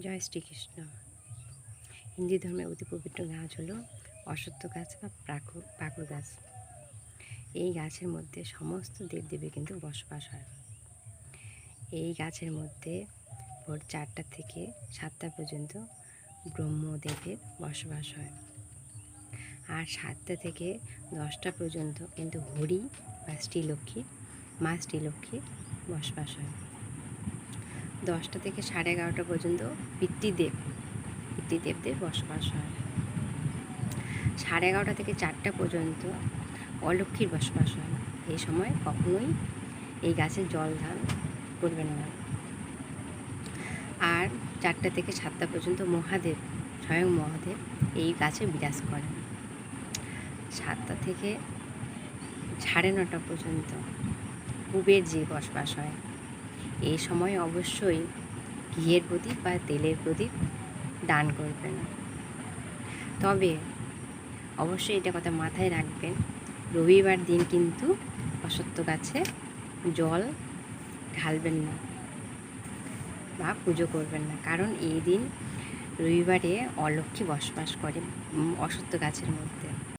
জয় শ্রীকৃষ্ণ। হিন্দু ধর্মের অতি পবিত্র গাছ হলো অশ্বত্থ গাছ বা প্রাকু পাকুর গাছ। এই গাছের মধ্যে সমস্ত দেবদেবী কিন্তু বসবাস হয়। এই গাছের মধ্যে ভোর চারটা থেকে সাতটা পর্যন্ত ব্রহ্মদেবের বসবাস হয়। আর সাতটা থেকে দশটা পর্যন্ত কিন্তু হরি বা শ্রীলক্ষ্মী মা শ্রীলক্ষ্মীর বসবাস হয়। দশটা থেকে সাড়ে এগারোটা পর্যন্ত পিতৃদেব, পিতৃদেবদের বসবাস হয়। সাড়ে এগারোটা থেকে চারটা পর্যন্ত অলক্ষীর বসবাস হয়। এই সময় কখনোই এই গাছের জল, ধান করবেন না। আর চারটা থেকে সাতটা পর্যন্ত মহাদেব, স্বয়ং মহাদেব এই গাছে বিরাজ করেন। সাতটা থেকে সাড়ে নটা পর্যন্ত কুবের যে বসবাস হয় এই সময় অবশ্যই ঘিয়ের প্রদীপ বা তেলের প্রদীপ দান করবেন। তবে অবশ্যই এটা কথা মাথায় রাখবেন, রবিবার দিন কিন্তু অসত্য গাছে জল ঢালবেন না বা পুজো করবেন না। কারণ এই দিন রবিবারে অলক্ষ্মী বসবাস করে অসত্য গাছের মধ্যে।